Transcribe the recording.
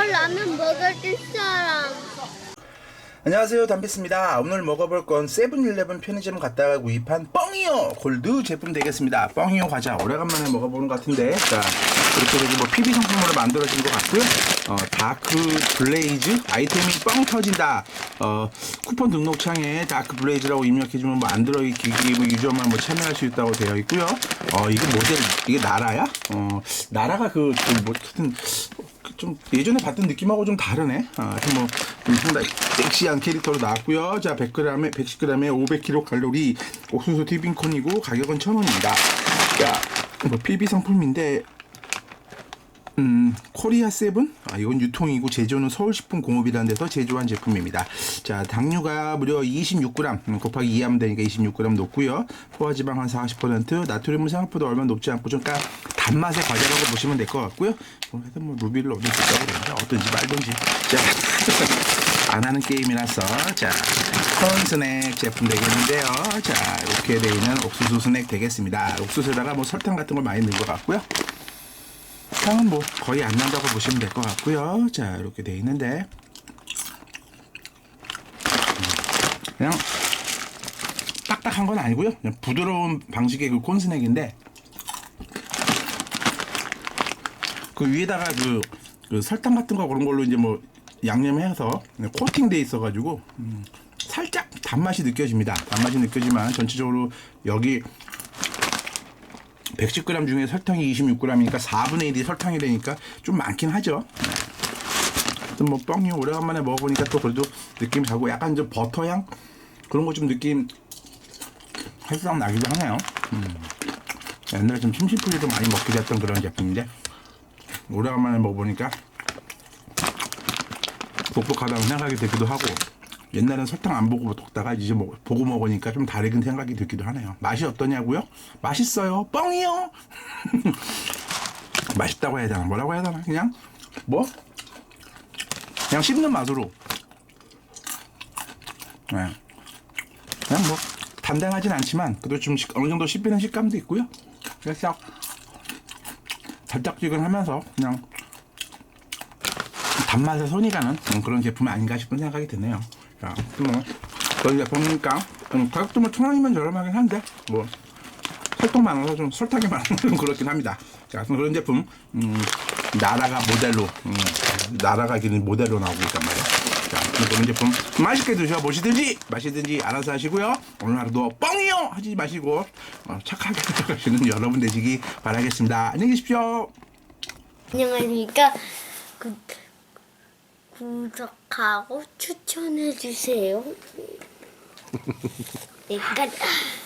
이걸 라면 먹을 사람. 안녕하세요. 담비스입니다. 오늘 먹어볼 건 세븐일레븐 편의점 갔다가 구입한 뻥이요 골드 제품 되겠습니다. 뻥이요 과자 오래간만에 먹어보는 것 같은데 자 이렇게 되게 뭐 PB 상품으로 만들어진 것 같고요. 어, 다크 블레이즈 아이템이 뻥 터진다. 어, 쿠폰 등록창에 다크 블레이즈라고 입력해주면 뭐 안드로이드 기기 뭐 유저만 뭐 참여할 수 있다고 되어 있고요. 어, 이게 모델 이게 나라야? 어, 나라가 그, 그 뭐, 하여튼 좀 예전에 봤던 느낌하고 좀 다르네. 아, 뭐, 좀 상당히 섹시한 캐릭터로 나왔고요. 자, 100g에, 110g에 500kcal 칼로리, 옥수수 티빙콘이고, 가격은 1000원입니다. 자, 뭐, PB 상품인데, 음, 코리아 세븐? 아, 이건 유통이고 제조는 서울식품공업이라는 데서 제조한 제품입니다. 자, 당류가 무려 26g, 음, 곱하기 2하면 되니까 26g 높고요. 포화지방 한 40%, 나트륨은 생각보다 얼마 높지 않고 좀 까, 단맛의 과자라고 보시면 될 것 같고요. 뭐, 하여튼 뭐, 루비를 얻을 수 있다고 그러는데, 어떤지 말든지. 자, 안 하는 게임이라서, 자, 콘 스낵 제품 되겠는데요. 자, 이렇게 되어 있는 옥수수 스낵 되겠습니다. 옥수수에다가 뭐 설탕 같은 걸 많이 넣은 것 같고요. 향은 뭐 거의 안 난다고 보시면 될 것 같고요. 자 이렇게 돼 있는데 음, 그냥 딱딱한 건 아니고요. 그냥 부드러운 방식의 그 콘스낵인데 그 위에다가 그, 그 설탕 같은 거 그런 걸로 이제 뭐 양념해서 코팅돼 있어가지고 음, 살짝 단맛이 느껴집니다. 단맛이 느껴지만 전체적으로 여기 110g 중에 설탕이 26g이니까 4분의 1이 설탕이 되니까 좀 많긴 하죠. 뭐 뻥이 오래간만에 먹어보니까 또 그래도 느낌이 다고 약간 좀 버터 향 그런 거 좀 느낌 살짝 나기도 하네요. 음. 옛날에 좀 심심풀이도 많이 먹게 됐던 그런 제품인데 오래간만에 먹어보니까 독특하다는 생각이 들기도 하고 옛날엔 설탕 안 보고 먹다가 이제 뭐 보고 먹으니까 좀 다르긴 생각이 들기도 하네요. 맛이 어떠냐고요? 맛있어요. 뻥이요. 맛있다고 해야 되나? 뭐라고 해야 되나? 그냥 뭐 그냥 씹는 맛으로. 네. 그냥 뭐 단단하진 않지만 그래도 좀 식- 어느 정도 씹히는 식감도 있고요. 그래서 달짝지근하면서 그냥 단맛에 손이 가는 그런 제품 아닌가 싶은 생각이 드네요. 자, 뭐, 그런 제품이니까, 음, 가격도 뭐 천 원이면 저렴하긴 한데, 뭐, 설탕 많아서 좀 설탕이 많아서 좀 그렇긴 합니다. 자, 그런 제품, 음, 나라가 모델로, 음, 나라가 기는 모델로 나오고 있단 말이에요. 자, 그런 제품 맛있게 드셔보시든지, 마시든지 알아서 하시고요. 오늘 하루도 뻥이요! 하지 마시고, 어, 착하게 살아가시는 여러분 되시기 바라겠습니다. 안녕히 계십시오. 안녕하십니까. 구, 구독하고 추천해 주세요. 내가